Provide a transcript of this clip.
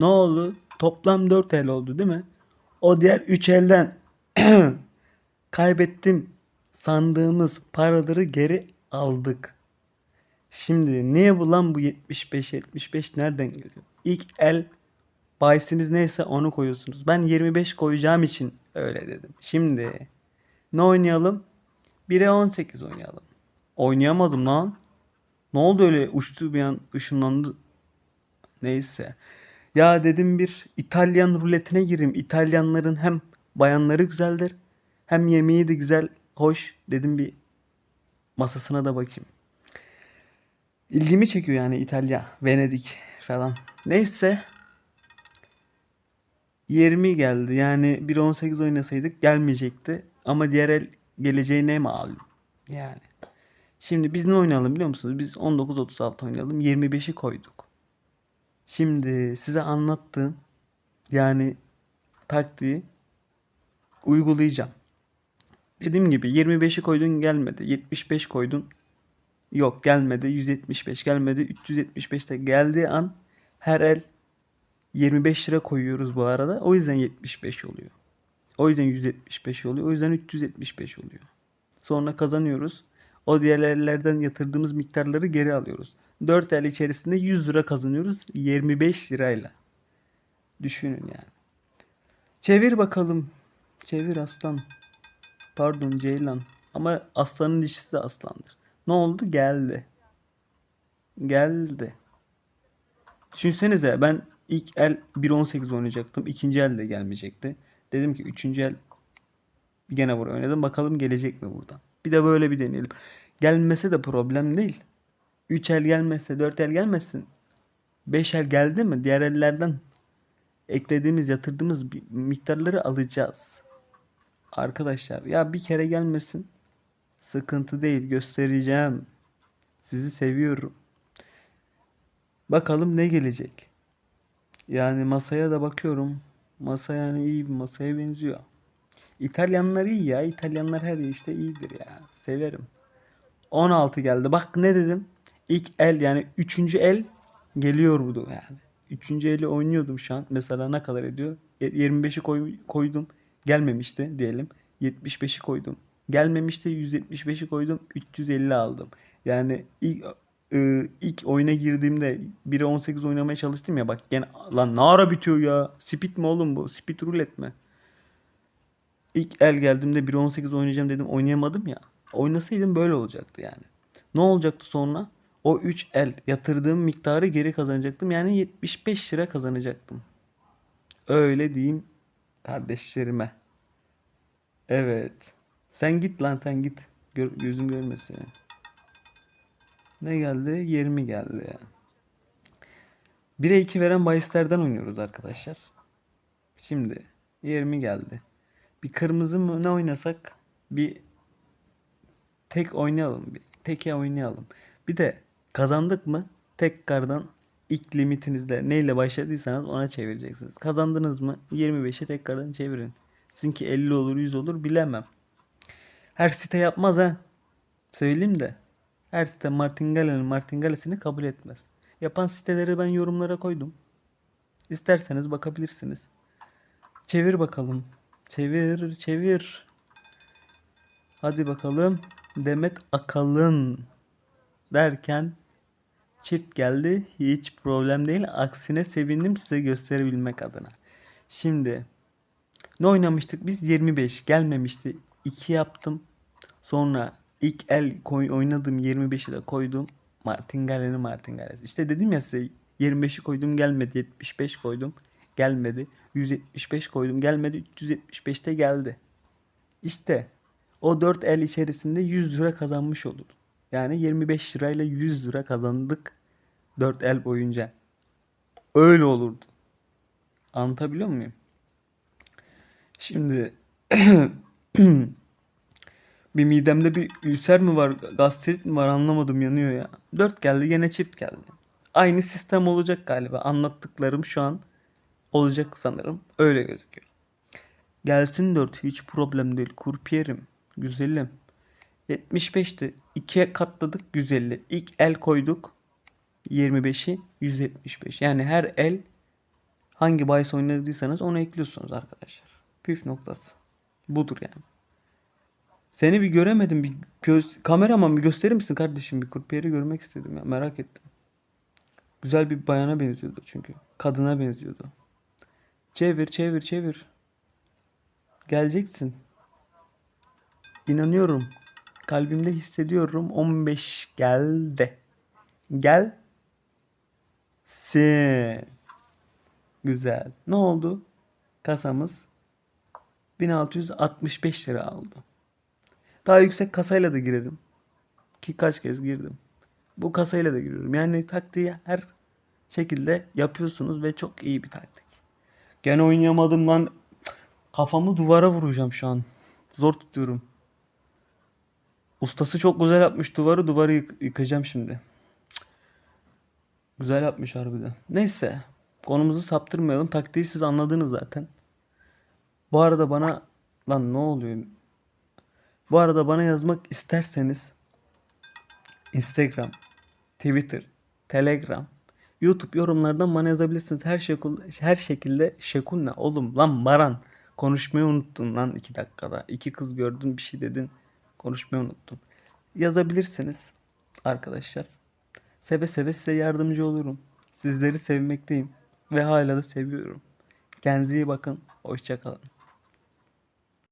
Ne oldu? Toplam 4 el oldu değil mi? O diğer 3 elden kaybettim sandığımız paraları geri aldık. Şimdi niye bu lan bu 75 75 nereden geliyor? İlk el bahisiniz neyse onu koyuyorsunuz. Ben 25 koyacağım için öyle dedim. Şimdi ne oynayalım? 1'e 18 oynayalım. Oynayamadım lan. Ne oldu öyle uçtu bir an ışınlandı. Neyse. Ya dedim bir İtalyan ruletine gireyim. İtalyanların hem bayanları güzeldir hem yemeği de güzel, hoş. Dedim bir masasına da bakayım. İlgimi çekiyor yani İtalya, Venedik falan. Neyse. 20 geldi. Yani 1.18 oynasaydık gelmeyecekti. Ama diğer el geleceğine malum. Yani. Şimdi biz ne oynayalım biliyor musunuz? Biz 19-36 oynayalım. 25'i koyduk. Şimdi size anlattığım yani taktiği uygulayacağım. Dediğim gibi 25'i koydun gelmedi. 75 koydun yok gelmedi. 175 gelmedi. 375 de geldiği an her el 25 lira koyuyoruz bu arada. O yüzden 75 oluyor. O yüzden 175 oluyor. O yüzden 375 oluyor. Sonra kazanıyoruz. O diğer ellerden yatırdığımız miktarları geri alıyoruz. 4 el içerisinde 100 lira kazanıyoruz 25 lirayla. Düşünün yani. Çevir bakalım. Çevir aslan. Pardon ceylan. Ama aslanın dişisi de aslandır. Ne oldu? Geldi. Geldi. Düşünsenize ben ilk el 1.18 oynayacaktım. İkinci el de gelmeyecekti. Dedim ki üçüncü el gene buraya oynadım. Bakalım gelecek mi buradan. Bir de böyle bir deneyelim. Gelmese de problem değil. 3 el gelmezse 4 el gelmesin. 5 el geldi mi diğer ellerden eklediğimiz yatırdığımız miktarları alacağız. Arkadaşlar ya bir kere gelmesin. Sıkıntı değil göstereceğim. Sizi seviyorum. Bakalım ne gelecek. Yani masaya da bakıyorum. Masa yani iyi bir masaya benziyor. İtalyanlar iyi ya. İtalyanlar her işte iyidir ya. Severim. 16 geldi. Bak ne dedim? İlk el yani üçüncü el geliyor bu yani. Üçüncü eli oynuyordum şu an. Mesela ne kadar ediyor? 25'i koy, koydum. Gelmemişti diyelim. 75'i koydum. Gelmemişti 175'i koydum. 350 aldım. Yani ilk e, ilk oyuna girdiğimde 1'e 18 oynamaya çalıştım ya bak gene lan ne ara bitiyor ya? Speed mi oğlum bu? Speed roulette mi? İlk el geldiğimde 1'e 18 oynayacağım dedim oynayamadım ya. Oynasaydım böyle olacaktı yani. Ne olacaktı sonra? O 3 el yatırdığım miktarı geri kazanacaktım. Yani 75 lira kazanacaktım. Öyle diyeyim kardeşlerime. Evet. Sen git lan sen git. Gör, gözüm görmesin. Ne geldi? 20 geldi ya. 1'e 2 veren bahislerden oynuyoruz arkadaşlar. Şimdi 20 geldi. Bir kırmızı mı ne oynasak? Bir tek oynayalım. Bir teke oynayalım. Bir de kazandık mı tekrardan ilk limitinizle neyle başladıysanız ona çevireceksiniz. Kazandınız mı 25'e tekrardan çevirin. Sizinki 50 olur 100 olur bilemem. Her site yapmaz ha. Söyleyeyim de. Her site Martingale'nin Martingale'sini kabul etmez. Yapan siteleri ben yorumlara koydum. İsterseniz bakabilirsiniz. Çevir bakalım. Çevir, çevir. Hadi bakalım. Demet Akalın derken çift geldi. Hiç problem değil. Aksine sevindim size gösterebilmek adına. Şimdi ne oynamıştık biz? 25 gelmemişti. 2 yaptım. Sonra ilk el koy, oynadım 25'i de koydum. Martingale'nin Martingale'si. İşte dedim ya size 25'i koydum gelmedi. 75 koydum gelmedi. 175 koydum gelmedi. 375'te geldi. İşte o 4 el içerisinde 100 lira kazanmış olurdum. Yani 25 lirayla 100 lira kazandık 4 el boyunca. Öyle olurdu. Anlatabiliyor muyum? Şimdi bir midemde bir ülser mi var, gastrit mi var anlamadım yanıyor ya. 4 geldi yine çift geldi. Aynı sistem olacak galiba. Anlattıklarım şu an olacak sanırım. Öyle gözüküyor. Gelsin 4 hiç problem değil. Kurpiyerim. Güzelim. 75'ti. 2'ye katladık 150. İlk el koyduk. 25'i 175. Yani her el Hangi bahis oynadıysanız onu ekliyorsunuz arkadaşlar. Püf noktası. Budur yani. Seni bir göremedim. Bir göz kameraman bir gösterir misin kardeşim? Bir kurpiyeri görmek istedim ya. Merak ettim. Güzel bir bayana benziyordu çünkü. Kadına benziyordu. Çevir, çevir, çevir. Geleceksin. İnanıyorum. Kalbimde hissediyorum. 15 geldi. Gel. Sin. Güzel. Ne oldu? Kasamız 1665 lira oldu. Daha yüksek kasayla da girerim. Ki kaç kez girdim. Bu kasayla da giriyorum. Yani taktiği her şekilde yapıyorsunuz ve çok iyi bir taktik. Gene oynayamadım lan. Kafamı duvara vuracağım şu an. Zor tutuyorum. Ustası çok güzel yapmış duvarı. Duvarı yık- yıkacağım şimdi. Güzel yapmış harbiden. Neyse. Konumuzu saptırmayalım. Taktiği siz anladınız zaten. Bu arada bana lan ne oluyor? Bu arada bana yazmak isterseniz Instagram, Twitter, Telegram, YouTube yorumlardan bana yazabilirsiniz. Her şekil, her şekilde şekul ne oğlum lan Baran konuşmayı unuttun lan iki dakikada. İki kız gördün bir şey dedin konuşmayı unuttun. Yazabilirsiniz arkadaşlar. Seve seve size yardımcı olurum. Sizleri sevmekteyim ve hala da seviyorum. Kendinize iyi bakın. Hoşçakalın.